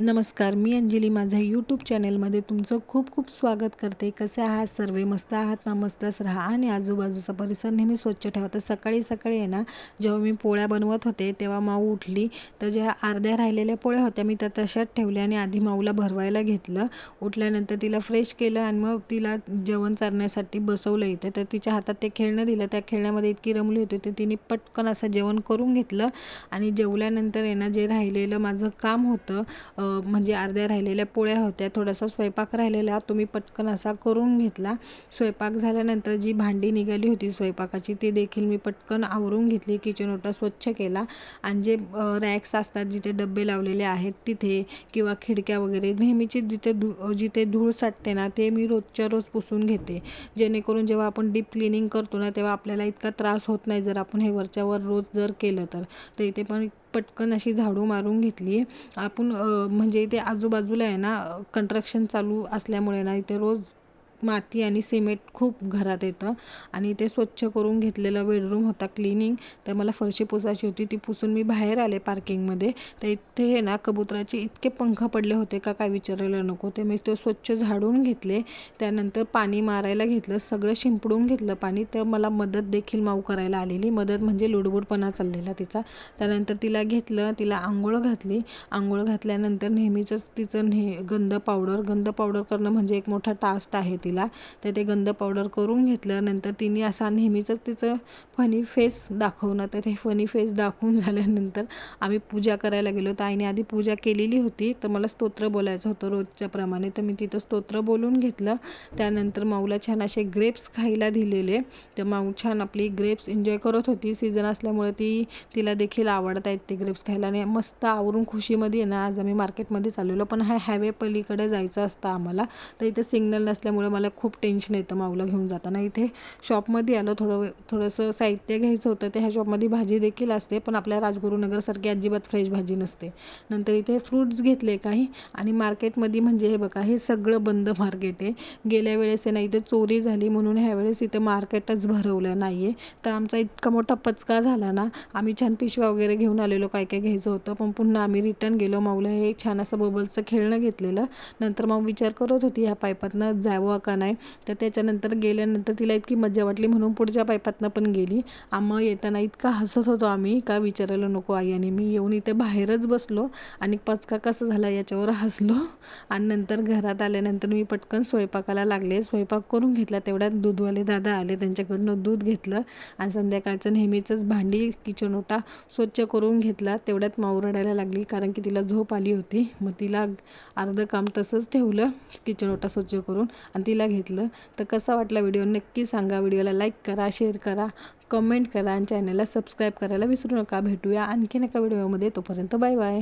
नमस्कार मी अंजली. माझ्या यूट्यूब चॅनेलमध्ये तुमचं खूप खूप स्वागत करते. कसे आहात सर्व? मस्त आहात ना? मस्तच राहा. आणि आजूबाजूचा परिसर नेहमी स्वच्छ ठेवा. तर सकाळी सकाळी आहे ना जेव्हा मी पोळ्या बनवत होते तेव्हा माऊ उठली. तर ज्या अर्ध्या राहिलेल्या पोळ्या होत्या मी त्या तशाच ठेवल्या आणि आधी माऊला भरवायला घेतलं. उठल्यानंतर तिला फ्रेश केलं आणि मग तिला जेवण चारण्यासाठी बसवलं इथे. तर तिच्या हातात ते खेळणं दिलं. त्या खेळण्यामध्ये इतकी रमली होती तर तिने पटकन असं जेवण करून घेतलं. आणि जेवल्यानंतर आहे ना जे राहिलेलं माझं काम होतं म्हणजे अर्ध्या राहिलेल्या पोळ्या होत्या थोडासा स्वयंपाक राहिलेला तो मी पटकन असा करून घेतला. स्वयंपाक झाल्यानंतर जी भांडी निघाली होती स्वयंपाकाची ती देखील मी पटकन आवरून घेतली किचन ओटा स्वच्छ केला. आणि जे रॅक्स असतात जिथे डबे लावलेले आहेत तिथे किंवा खिडक्या वगैरे नेहमीची जिथे धू जिथे धूळ साठते ना ते मी रोजच्या रोज पुसून घेते. जेणेकरून जेव्हा आपण डीप क्लिनिंग करतो ना तेव्हा आपल्याला इतका त्रास होत नाही जर आपण हे वरच्यावर रोज जर केलं तर इथे पण पटकन अशी झाडू मारून घेतली आपण म्हणजे इथे आजूबाजूला आहे ना कंट्रक्शन चालू असल्यामुळे ना इथे रोज माती आणि सिमेंट खूप घरात येतं. आणि ते स्वच्छ करून घेतलेलं बेडरूम होता क्लिनिंग. तर मला फरशी पुसायची होती. ती पुसून मी बाहेर आले पार्किंगमध्ये. तर इथे हे ना कबुतराचे इतके पंख पडले होते का काय विचारायला नको. ते मी ते स्वच्छ झाडून घेतले. त्यानंतर पाणी मारायला घेतलं. सगळं शिंपडून घेतलं पाणी. तर मला मदत देखील माऊ करायला आलेली. मदत म्हणजे लुडबुडपणा चाललेला तिचा. त्यानंतर तिला घेतलं. तिला आंघोळ घातली. आंघोळ घातल्यानंतर नेहमीचंच तिचं नेह गंध पावडर गंध पावडर करणं म्हणजे एक मोठा टास्क आहे तिला. तिला तर ते गंध पावडर करून घेतलं नंतर तिने असा नेहमीचंच तिचं फनी फेस दाखवणं तर ते फनी फेस दाखवून झाल्यानंतर आम्ही पूजा करायला गेलो. तर आईने आधी पूजा केलेली होती तर मला स्तोत्र बोलायचं होतं रोजच्या प्रमाणे. तर मी तिथं स्तोत्र बोलून घेतलं. त्यानंतर माऊला छान असे ग्रेप्स खायला दिलेले. तर माऊ छान आपली ग्रेप्स एन्जॉय करत होती. सीझन असल्यामुळे ती तिला देखील आवडत आहेत ते ग्रेप्स खायला. आणि मस्त आवरून खुशीमध्ये ना आज आम्ही मार्केटमध्ये चाललेलो. पण हा हायवे पलीकडे जायचं असतं आम्हाला. तर इथं सिग्नल नसल्यामुळे मला खूप टेन्शन येतं माऊला घेऊन जाताना. इथे शॉपमध्ये आलं थोडं थोडंसं साहित्य घ्यायचं होतं. ते ह्या शॉपमध्ये भाजी देखील असते पण आपल्या राजगुरुनगरसारखी अजिबात फ्रेश भाजी नसते. नंतर इथे फ्रूट्स घेतले काही आणि मार्केटमध्ये म्हणजे हे बघा हे सगळं बंद मार्केट आहे. गेल्या वेळेस आहे ना इथे चोरी झाली म्हणून ह्यावेळेस इथे मार्केटच भरवलं नाही आहे तर आमचा इतका मोठा पचका झाला ना आम्ही छान पिशव्या वगैरे घेऊन आलेलो काय काय घ्यायचं होतं. पण पुन्हा आम्ही रिटर्न गेलो माऊला हे छान असं बबलचं खेळणं घेतलेलं. नंतर मग विचार करत होती ह्या पाईपातनं जावं का नाही? तर त्याच्यानंतर गेल्यानंतर तिला इतकी मज्जा वाटली. म्हणून पुढच्या पायपातनं पण गेली. आम्हा येताना इतका हसत होतो आम्ही. का विचारायला नको आई? आणि मी येऊन इथे बाहेरच बसलो. आणि पचका कसा झाला याच्यावर हसलो. आणि नंतर घरात आल्यानंतर मी पटकन स्वयंपाकाला लागले. स्वयंपाक करून घेतला तेवढ्यात दूधवाले दादा आले. त्यांच्याकडनं दूध घेतलं. आणि संध्याकाळचं नेहमीचंच भांडी किचन ओटा स्वच्छ करून घेतला. तेवढ्यात माऊ रडायला लागली. कारण की तिला झोप आली होती. मग तिला अर्धं काम तसंच ठेवलं. किचन ओटा स्वच्छ करून. आणि ती तिला घेतलं तर कसा वाटला व्हिडिओ नक्की सांगा. व्हिडिओला लाईक करा शेअर करा कमेंट करा आणि चॅनलला सबस्क्राईब करायला विसरू नका. भेटूया आणखीन एका व्हिडिओमध्ये. तोपर्यंत बाय बाय.